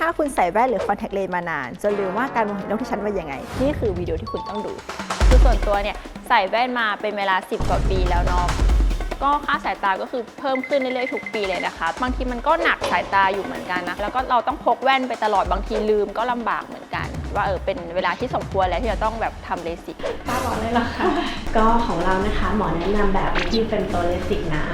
ถ้าคุณใส่แว่นหรือคอนแทคเลนส์มานานจนลืมว่าการมองเห็นโลกที่ชัดว่ายังไง นี่คือวิดีโอที่คุณต้องดู คือส่วนตัวเนี่ยใส่แว่นมาเป็นเวลา 10 กว่าปีแล้วเนาะก็ค่าสายตาก็คือเพิ่มขึ้นเรื่อยๆทุกปีเลยนะคะ บางทีมันก็หนักสายตาอยู่เหมือนกันนะ แล้วก็เราต้องพกแว่นไปตลอด บางทีลืมก็ลำบากเหมือนกัน ว่าเออเป็นเวลาที่สมควรแล้วที่จะต้องแบบทำเลสิกป้าบอกเลยเหรอคะ ก็ของเรานะคะหมอแนะนำแบบวิธีเฟมโตเลสิกนะ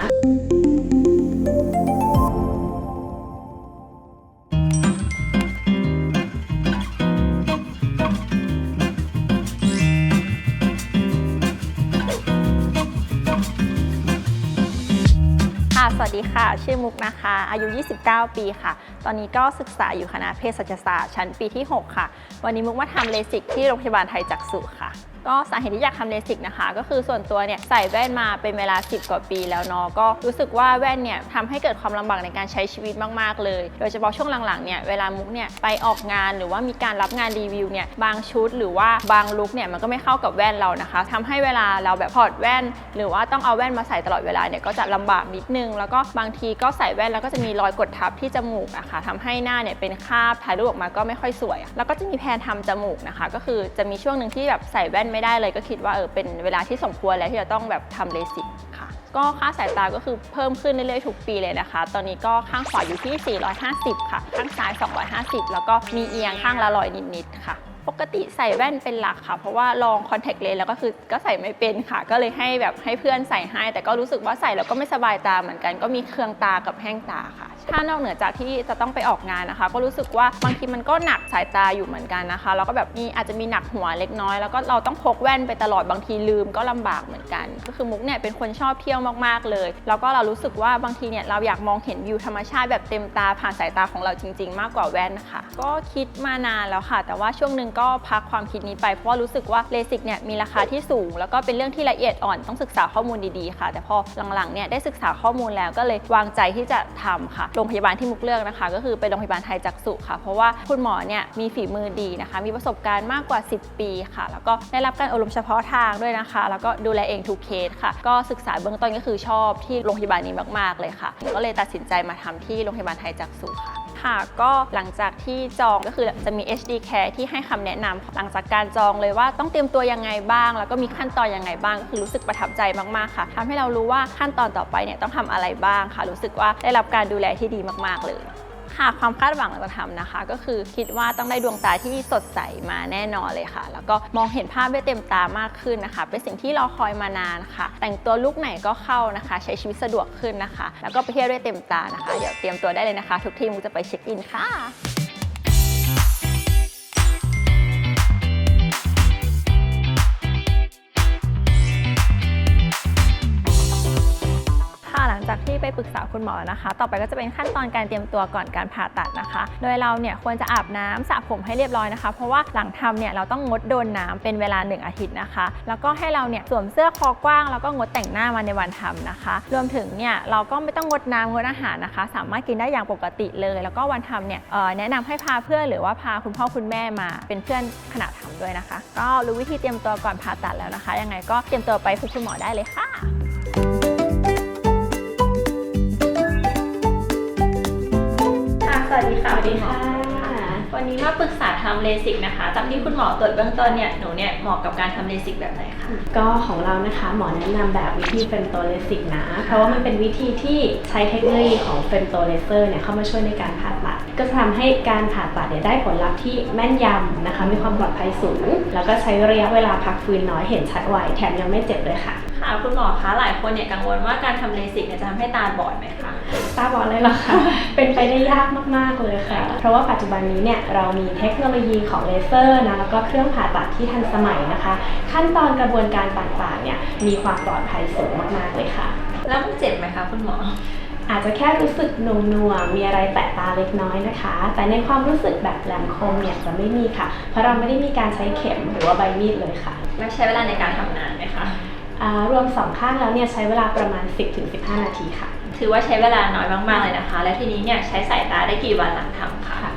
สวัสดีค่ะ ชื่อมุกนะคะ อายุ 29 ปีค่ะ ตอนนี้ก็ศึกษาอยู่คณะเภสัชศาสตร์ชั้นปีที่ 6 ค่ะ วันนี้มุกมาทำเลสิกที่โรงพยาบาลไทยจักษุค่ะ ก็สาเหตุที่อยากทำเลสิกนะคะ ก็คือส่วนตัวเนี่ยใส่แว่นมาเป็นเวลา 10 กว่าปีแล้วเนาะก็รู้สึกว่าแว่นเนี่ยทำให้เกิดความลำบากในการใช้ชีวิตมากๆเลย โดยเฉพาะช่วงหลังๆเนี่ยเวลามุกเนี่ยไปออกงานหรือว่ามีการรับงานรีวิวเนี่ยบางชุดหรือว่าบางลุคเนี่ยมันก็ไม่เข้ากับแว่นเรานะคะทำให้เวลาเราแบบถอดแว่น หรือว่าต้องเอาแว่นมาใส่ตลอดเวลาเนี่ยก็จะลำบากนิดนึง แล้วก็บางทีก็ใส่แว่นแล้วก็จะมีรอยกดทับที่จมูกอะค่ะทำให้หน้าเนี่ยเป็นคราบถ่ายรูปออกมาก็ไม่ค่อยสวย แล้วก็จะมีแพลนทำจมูกนะคะ ก็คือจะมีช่วงหนึ่งที่แบบใส่แว่นไม่ได้เลยก็คิดว่าเออเป็นเวลาที่สมควรแล้วที่จะต้องแบบทำเลสิกค่ะ ก็ค่าสายตาก็คือเพิ่มขึ้นเรื่อยๆทุกปีเลยนะคะ ตอนนี้ก็ข้างขวาอยู่ที่ 450 ค่ะ ข้างซ้าย 250 แล้วก็มีเอียงข้างละร้อยนิดๆค่ะปกติใส่แว่นเป็นหลักค่ะ เพราะว่าลองคอนแทคเลนส์แล้วก็คือก็ใส่ไม่เป็นค่ะ ก็เลยให้แบบให้เพื่อนใส่ให้ แต่ก็รู้สึกว่าใส่แล้วก็ไม่สบายตาเหมือนกัน ก็มีเคืองตากับแห้งตาค่ะ ถ้านอกเหนือจากที่จะต้องไปออกงานนะคะ ก็รู้สึกว่าบางทีมันก็หนักสายตาอยู่เหมือนกันนะคะแล้วก็แบบมีอาจจะมีหนักหัวเล็กน้อย แล้วก็เราต้องพกแว่นไปตลอดบางทีลืมก็ลำบากเหมือนกัน ก็คือมุกเนี่ยเป็นคนชอบเที่ยวมากๆเลย แล้วก็เรารู้สึกว่าบางทีเนี่ยเราอยากมองเห็นวิวธรรมชาติแบบเต็มตาผ่านสายตาของเราจริง ๆ มากกว่าแว่นนะคะก็คิดมานานแล้วค่ะ แต่ว่าช่วงหนึ่งก็พักความคิดนี้ไปเพราะว่ารู้สึกว่าเลสิกเนี่ยมีราคาที่สูง แล้วก็เป็นเรื่องที่ละเอียดอ่อนต้องศึกษาข้อมูลดีๆค่ะ แต่พอหลังๆเนี่ยได้ศึกษาข้อมูลแล้วก็เลยวางใจที่จะทำค่ะโรงพยาบาลที่มุกเลือกนะคะ ก็คือเป็นโรงพยาบาลไทยจักษุค่ะ เพราะว่าคุณหมอเนี่ยมีฝีมือดีนะคะ มีประสบการณ์มากกว่า 10 ปีค่ะ แล้วก็ได้รับการอบรมเฉพาะทางด้วยนะคะ แล้วก็ดูแลเองทุกเคสค่ะ ก็ศึกษาเบื้องต้นก็คือชอบที่โรงพยาบาลนี้มาก ๆ เลยค่ะ ก็เลยตัดสินใจมาทำที่โรงพยาบาลไทยจักษุค่ะ ค่ะ ก็หลังจากที่จองก็คือจะมี HD Care ที่ให้คำแนะนำหลังจากการจองเลยว่าต้องเตรียมตัวยังไงบ้าง แล้วก็มีขั้นตอนยังไงบ้างก็คือรู้สึกประทับใจมากๆค่ะทำให้เรารู้ว่าขั้นตอนต่อไปเนี่ยต้องทำอะไรบ้างค่ะ รู้สึกว่าได้รับการดูแลที่ดีมากๆเลย ค่ะความคาดหวังหลังจากทำนะคะ ก็คือคิดว่าต้องได้ดวงตาที่สดใสมาแน่นอนเลยค่ะ แล้วก็มองเห็นภาพได้เต็มตามากขึ้นนะคะ เป็นสิ่งที่รอคอยมานานค่ะ แต่งตัวลุกไหนก็เข้านะคะ ใช้ชีวิตสะดวกขึ้นนะคะ แล้วก็ไปเที่ยวได้เต็มตานะคะ เดี๋ยวเตรียมตัวได้เลยนะคะ ทุกทีมุจะไปเช็คอินค่ะ ที่ไปปรึกษาคุณหมอนะคะ ต่อไปก็จะเป็นขั้นตอนการเตรียมตัวก่อนการผ่าตัดนะคะ โดยเราเนี่ยควรจะอาบน้ำสระผมให้เรียบร้อยนะคะ เพราะว่าหลังทำเนี่ยเราต้องงดโดนน้ำเป็นเวลา 1 อาทิตย์นะคะ แล้วก็ให้เราเนี่ยสวมเสื้อคอกว้าง แล้วก็งดแต่งหน้ามาในวันทำนะคะ รวมถึงเนี่ยเราก็ไม่ต้องงดน้ำงดอาหารนะคะ สามารถกินได้อย่างปกติเลย แล้วก็วันทำเนี่ยแนะนำให้พาเพื่อนหรือว่าพาคุณพ่อคุณแม่มา เป็นเพื่อนขณะทำด้วยนะคะ ก็รู้วิธีเตรียมตัวก่อนผ่าตัดแล้วนะคะ ยังไงก็เตรียมตัวไปพบคุณหมอได้เลยค่ะ ดีค่ะ สวัสดีค่ะ วันนี้มาปรึกษาทำเลสิกนะคะจากที่คุณหมอตรวจเบื้องต้นเนี่ย หนูเนี่ยเหมาะกับการทำเลสิกแบบไหนคะ ก็ของเรานะคะหมอแนะนำแบบวิธีเฟมโตเลสิกนะ เพราะว่ามันเป็นวิธีที่ใช้เทคโนโลยีของเฟมโตเลเซอร์เนี่ยเข้ามาช่วยในการผ่าตัด ก็จะทำให้การผ่าตัดเนี่ยได้ผลลัพธ์ที่แม่นยำนะคะ มีความปลอดภัยสูง แล้วก็ใช้ระยะเวลาพักฟื้นน้อยเห็นชัดไวแถมยังไม่เจ็บเลยค่ะค่ะคุณหมอคะหลายคนเนี่ยกังวลว่าการทำเลสิกเนี่ยจะทำให้ตาบอดไหมคะ ตาบอดเลยเหรอคะ เป็นไปได้ยากมาก ๆ เลยค่ะ เพราะว่าปัจจุบันนี้เนี่ยเรามีเทคโนโลยีของเลเซอร์นะ แล้วก็เครื่องผ่าตัดที่ทันสมัยนะคะ ขั้นตอนกระบวนการต่างๆ เนี่ยมีความปลอดภัยสูงมาก ๆ เลยค่ะ แล้วมันเจ็บไหมคะคุณหมอ อาจจะแค่รู้สึกหน่วงๆมีอะไรแตะตาเล็กน้อยนะคะ แต่ในความรู้สึกแบบแหลมคมเนี่ยจะไม่มีค่ะ เพราะเราไม่ได้มีการใช้เข็มหรือว่าใบมีดเลยค่ะ แล้วใช้เวลาในการทำนานไหมคะอ่า รวมสองข้างแล้วเนี่ยใช้เวลาประมาณ 10-15 นาทีค่ะ ถือว่าใช้เวลาน้อยมากๆเลยนะคะ แล้วทีนี้เนี่ยใช้สายตาได้กี่วันหลังทำคะค่ะ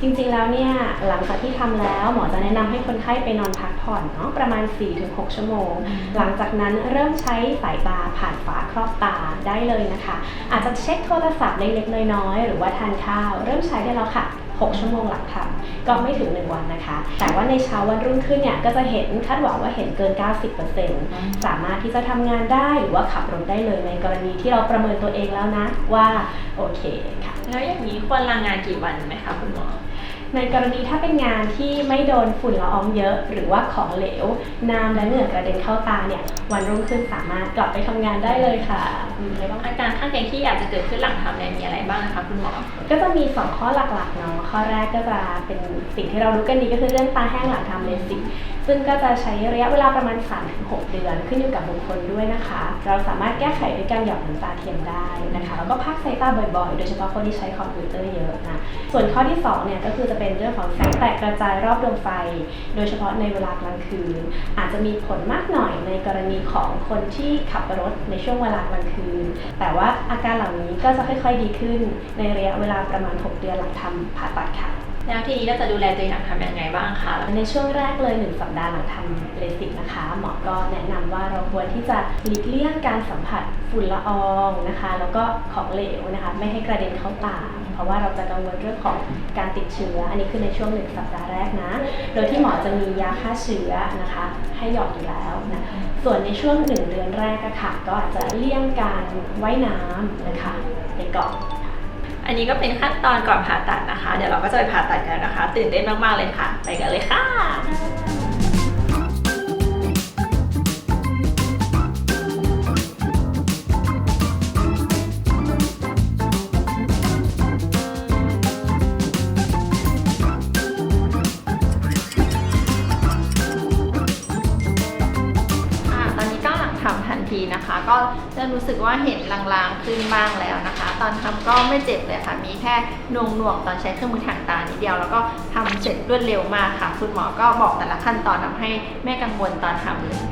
จริงๆ แล้วเนี่ยหลังจากที่ทำแล้วหมอจะแนะนำให้คนไข้ไปนอนพักผ่อนเนาะประมาณ 4-6 ชั่วโมงอืมหลังจากนั้นเริ่มใช้สายตาผ่านฝาครอบตาได้เลยนะคะ อาจจะเช็คโทรศัพท์เล็กๆน้อยๆหรือว่าทานข้าว เริ่มใช้ได้แล้วค่ะ 6 ชั่วโมงหลังทำก็ไม่ถึง 1 วันนะคะ แต่ว่าในเช้าวันรุ่งขึ้นเนี่ยก็จะเห็นคาดหวังว่าเห็นเกิน 90%สามารถที่จะทำงานได้หรือว่าขับรถได้เลยในกรณีที่เราประเมินตัวเองแล้วนะว่าโอเคค่ะ แล้วอย่างนี้ควรลางานกี่วันไหมคะคุณหมอ ในกรณีถ้าเป็นงานที่ไม่โดนฝุ่นละอองเยอะ หรือว่าของเหลว น้ำและเหงื่อกระเด็นเข้าตาเนี่ย วันรุ่งขึ้นสามารถกลับไปทำงานได้เลยค่ะอืมแล้วก็อาการข้างเคียงที่อาจจะเกิดขึ้นหลังทำเนี่ยมีอะไรบ้างนะคะคุณหมอ ก็จะมี 2 ข้อหลักๆเนาะข้อแรกก็จะเป็นสิ่งที่เรารู้กันดีก็คือเรื่องตาแห้งหลังทำเลสิก ซึ่งก็จะใช้ระยะเวลาประมาณ 3-6 เดือนขึ้นอยู่กับบุคคลด้วยนะคะ เราสามารถแก้ไขด้วยการหยอดน้ำตาเทียมได้นะคะ แล้วก็พักสายตาบ่อยๆ โดยเฉพาะคนที่ใช้คอมพิวเตอร์เยอะนะ ส่วนข้อที่สองเนี่ยก็คือจะเป็นเรื่องของแสงแตกกระจายรอบดวงไฟ โดยเฉพาะในเวลากลางคืน อาจจะมีผลมากหน่อยในกรณีของคนที่ขับรถในช่วงเวลากลางคืน แต่ว่าอาการเหล่านี้ก็จะค่อยๆดีขึ้นในระยะเวลาประมาณ 6 เดือนหลังทำผ่าตัดค่ะ แล้วทีนี้เราจะดูแลตัวเองหลังทำยังไงบ้างคะ ในช่วงแรกเลย 1 สัปดาห์หลังทำเลสิกนะคะ หมอก็แนะนำว่าเราควรที่จะหลีกเลี่ยงการสัมผัสฝุ่นละอองนะคะ แล้วก็ของเหลวนะคะ ไม่ให้กระเด็นเข้าตาเพราะว่าเราจะกังวลเรื่องของการติดเชื้อ อันนี้คือในช่วงหนึ่งสัปดาห์แรกนะ โดยที่หมอจะมียาฆ่าเชื้อนะคะ ให้หยอดอยู่แล้วนะ ส่วนในช่วงหนึ่งเดือนแรกอะค่ะ ก็อาจจะเลี่ยงการว่ายน้ำนะคะในเกาะอัน นี้ก็เป็นขั้นตอนก่อนผ่าตัดนะคะ เดี๋ยวเราก็จะไปผ่าตัดกันนะคะ ตื่นเต้นมากๆเลยค่ะ ไปกันเลยค่ะ ก็เริ่มรู้สึกว่าเห็นลางๆขึ้นบ้างแล้วนะคะ ตอนทำก็ไม่เจ็บเลยค่ะ มีแค่หน่วงๆตอนใช้เครื่องมือทางตานิดเดียวแล้วก็ทำเสร็จรวดเร็วมากค่ะ คุณหมอก็บอกแต่ละขั้นตอนทำให้แม่กังวลตอนทำเลย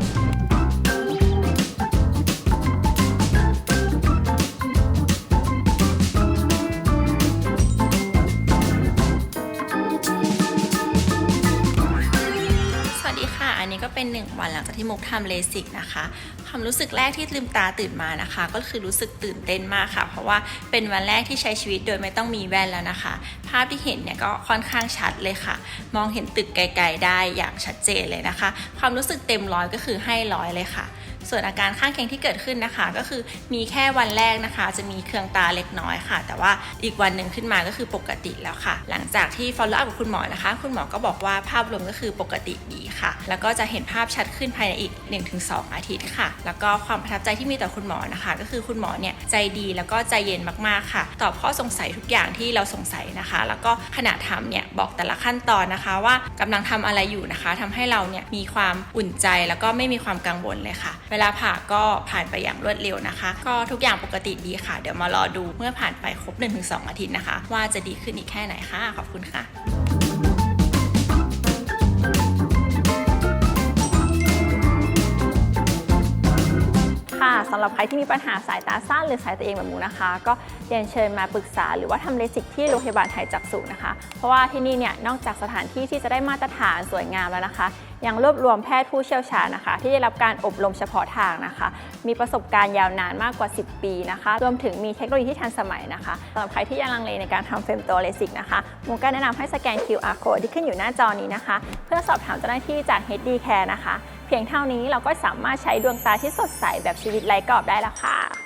เป็น 1 วันหลังจากที่มุกทำเลสิกนะคะ ความรู้สึกแรกที่ลืมตาตื่นมานะคะ ก็คือรู้สึกตื่นเต้นมากค่ะ เพราะว่าเป็นวันแรกที่ใช้ชีวิตโดยไม่ต้องมีแว่นแล้วนะคะ ภาพที่เห็นเนี่ยก็ค่อนข้างชัดเลยค่ะ มองเห็นตึกไกล ๆ ได้อย่างชัดเจนเลยนะคะ ความรู้สึกเต็มร้อยก็คือให้ร้อยเลยค่ะ ส่วนอาการข้างเคียงที่เกิดขึ้นนะคะ ก็คือมีแค่วันแรกนะคะ จะมีเคืองตาเล็กน้อยค่ะ แต่ว่าอีกวันหนึ่งขึ้นมาก็คือปกติแล้วค่ะ หลังจากที่ follow up กับคุณหมอนะคะ คุณหมอก็บอกว่าภาพรวมก็คือปกติดีค่ะ แล้วก็จะเห็นภาพชัดขึ้นภายในอีก 1-2 อาทิตย์ค่ะ แล้วก็ความประทับใจที่มีต่อคุณหมอนะคะ ก็คือคุณหมอเนี่ยใจดีแล้วก็ใจเย็นมากๆค่ะ ตอบข้อสงสัยทุกอย่างที่เราสงสัยนะคะ แล้วก็ขณะทำเนี่ยบอกแต่ละขั้นตอนนะคะ ว่ากำลังทำอะไรอยู่นะคะทำให้เราเนี่ยมีความอุ่นใจแล้วก็ไม่มีความกังวลเลยค่ะเวลาผ่าก็ผ่านไปอย่างรวดเร็วนะคะ ก็ทุกอย่างปกติดีค่ะ เดี๋ยวมารอดูเมื่อผ่านไปครบ 1-2 อาทิตย์นะคะ ว่าจะดีขึ้นอีกแค่ไหนค่ะ ขอบคุณค่ะ ค่ะสำหรับใครที่มีปัญหาสายตาสั้นหรือสายตาเองแบบหมูนะคะ ก็เรียนเชิญมาปรึกษาหรือว่าทำเลสิกที่โรงพยาบาลไทยจักษุนะคะ เพราะว่าที่นี่เนี่ยนอกจากสถานที่ที่จะได้มาตรฐานสวยงามแล้วนะคะ ยังรวบรวมแพทย์ผู้เชี่ยวชาญนะคะ ที่ได้รับการอบรมเฉพาะทางนะคะ มีประสบการณ์ยาวนานมากกว่า 10 ปีนะคะ รวมถึงมีเทคโนโลยีที่ทันสมัยนะคะสำหรับใครที่ยังลังเลในการทำเฟรมโตเลสิกนะคะมูก็แนะนำให้สแกน QR code ที่ขึ้นอยู่หน้าจอนี้นะคะ เพื่อสอบถามเจ้าหน้าที่จาก HD Care นะคะ พียงเท่านี้เราก็สามารถใช้ดวงตาที่สดใสแบบชีวิตไร้กรอบได้แล้วค่ะ